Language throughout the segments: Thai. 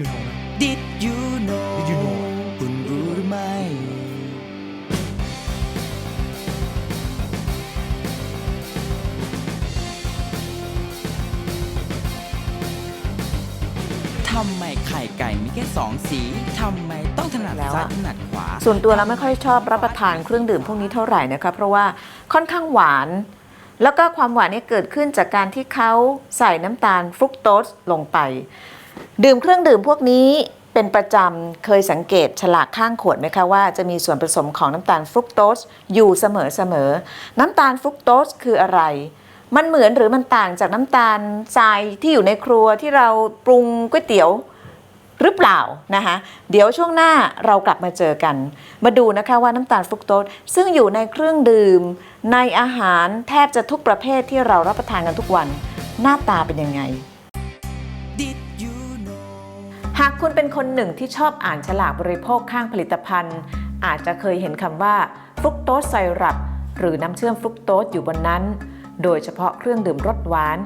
you know นะ Did you know Did you know คุณรู้หรือไม่ ทำไมไข่ไก่มีแค่สองสี ทำไมต้องถนัดแล้วซ้ายอะ ถนัดขวา ส่วนตัวแล้วไม่ค่อยชอบรับประทานเครื่องดื่มพวกนี้เท่าไหร่นะคะเพราะว่าค่อนข้างหวาน แล้วก็ความหวานเนี่ยเกิดขึ้นจากการที่เขาใส่น้ำตาลฟรุกโตสลงไป ดื่มเครื่องดื่มพวกนี้เป็นประจำเคยสังเกตฉลากข้างขวดไหมคะว่าจะมีส่วนผสมของน้ำตาลฟรุกโตสอยู่เสมอๆน้ำตาลฟรุกโตสคืออะไร มันเหมือนหรือมันต่างจากน้ำตาลทรายที่อยู่ในครัวที่เราปรุงก๋วยเตี๋ยวหรือเปล่านะคะเดี๋ยวช่วงหน้าเรากลับมาเจอกัน มาดูนะคะว่าน้ำตาลฟรุกโตสซึ่งอยู่ในเครื่องดื่ม ในอาหารแทบจะทุกประเภทที่เรารับประทานกันทุกวัน หน้าตาเป็นยังไง หากคุณเป็นคนหนึ่งที่ชอบอ่านฉลากบริโภคข้างผลิตภัณฑ์ อาจจะเคยเห็นคำว่าฟรุกโตสไซรัปหรือน้ำเชื่อมฟรุกโตสอยู่บนนั้น โดยเฉพาะเครื่องดื่มรสหวาน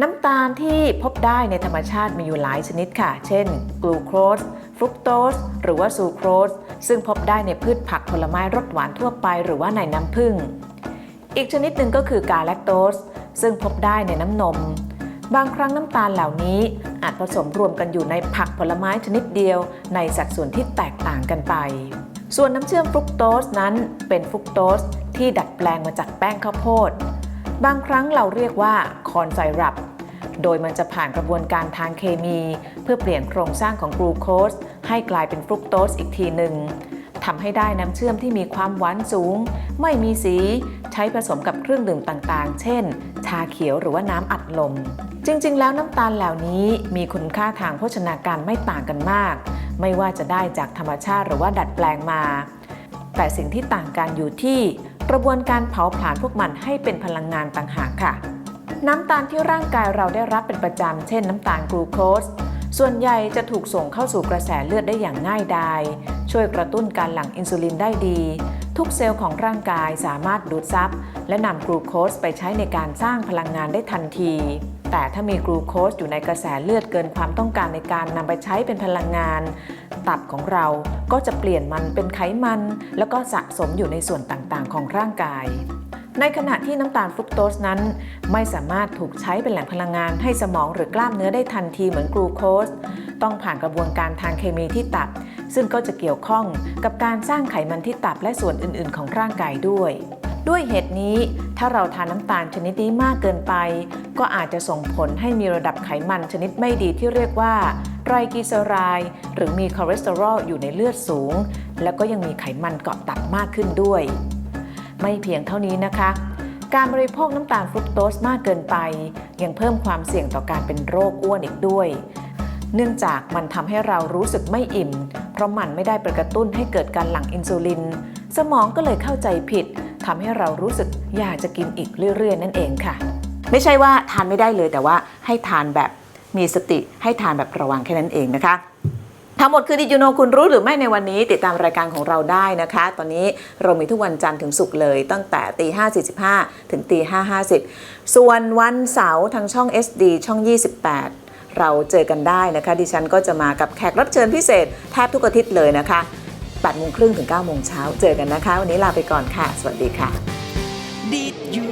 น้ำตาลที่พบได้ในธรรมชาติมีอยู่หลายชนิดค่ะ เช่น กลูโคสฟรุกโตสหรือว่าซูโครสซึ่งพบได้ในพืชผักผลไม้รสหวานทั่วไปหรือว่าในน้ำผึ้งอีกชนิดหนึ่งก็คือกาแลคโตสซึ่งพบได้ในน้ำนม บางครั้งน้ำตาลเหล่านี้ อาจผสมรวมกันอยู่ในผักผลไม้ชนิดเดียว ในสัดส่วนที่แตกต่างกันไป ส่วนน้ำเชื่อมฟรุกโตสนั้นเป็นฟรุกโตสที่ดัดแปลงมาจากแป้งข้าวโพด บางครั้งเราเรียกว่าคอนไซรัป โดยมันจะผ่านกระบวนการทางเคมี เพื่อเปลี่ยนโครงสร้างของกลูโคสให้กลายเป็นฟรุกโตสอีกทีหนึ่งทำให้ได้น้ำเชื่อมที่มีความหวานสูง ไม่มีสี ใช้ผสมกับเครื่องดื่มต่างๆ เช่น ชาเขียวหรือว่าน้ำอัดลม จริง ๆ แล้วน้ำตาลเหล่านี้มีคุณค่าทางโภชนาการไม่ต่างกันมาก ไม่ว่าจะได้จากธรรมชาติหรือว่าดัดแปลงมา แต่สิ่งที่ต่างกันอยู่ที่กระบวนการเผาผลาญพวกมันให้เป็นพลังงานต่างหากค่ะ น้ำตาลที่ร่างกายเราได้รับเป็นประจำเช่นน้ำตาลกลูโคสส่วนใหญ่จะถูกส่งเข้าสู่กระแสเลือดได้อย่างง่ายดาย ช่วยกระตุ้นการหลั่งอินซูลินได้ดี ทุกเซลล์ของร่างกายสามารถดูดซับและนำกลูโคสไปใช้ในการสร้างพลังงานได้ทันที แต่ถ้ามีกลูโคสอยู่ในกระแสเลือดเกินความต้องการในการนำไปใช้เป็นพลังงาน ตับของเราก็จะเปลี่ยนมันเป็นไขมัน แล้วก็สะสมอยู่ในส่วนต่างๆ ของร่างกาย ในขณะที่น้ำตาลฟรุกโตสนั้น ไม่สามารถถูกใช้เป็นแหล่งพลังงานให้สมองหรือกล้ามเนื้อได้ทันทีเหมือนกลูโคส ต้องผ่านกระบวนการทางเคมีที่ตับ ซึ่งก็จะเกี่ยวข้องกับการสร้างไขมันที่ตับและส่วนอื่น ๆ ของร่างกายด้วยด้วยเหตุนี้ถ้าเราทานน้ำตาลชนิดนี้มากเกินไป ก็อาจจะส่งผลให้มีระดับไขมันชนิดไม่ดีที่เรียกว่าไตรกลีเซอไรด์หรือมีคอเลสเตอรอลอยู่ในเลือดสูง แล้วก็ยังมีไขมันเกาะตับมากขึ้นด้วย ไม่เพียงเท่านี้นะคะ การบริโภคน้ำตาลฟรุกโตสมากเกินไป ยังเพิ่มความเสี่ยงต่อการเป็นโรคอ้วนอีกด้วย เนื่องจากมันทำให้เรารู้สึกไม่อิ่ม เพราะมันไม่ได้ไปกระตุ้นให้เกิดการหลั่งอินซูลิน สมองก็เลยเข้าใจผิดทำให้เรารู้สึกอยากจะกินอีกเรื่อย ๆ นั่นเองค่ะ ไม่ใช่ว่าทานไม่ได้เลยแต่ว่าให้ทานแบบมีสติให้ทานแบบระวังแค่นั้นเองนะคะ ทั้งหมดคือดิจูโนคุณรู้หรือไม่ในวันนี้ ติดตามรายการของเราได้นะคะ ตอนนี้เรามีทุกวันจันทร์ถึงศุกร์เลยตั้งแต่ตีห้าสี่สิบห้าถึงตีห้าห้าสิบส่วนวันเสาร์ทางช่อง SD ช่อง 28 เราเจอกันได้นะคะ ดิฉันก็จะมากับแขกรับเชิญพิเศษแทบทุกอาทิตย์เลยนะคะ8โมงครึ่งถึง9โมงเช้าเจอกันนะคะ วันนี้ลาไปก่อนค่ะ สวัสดีค่ะ Did you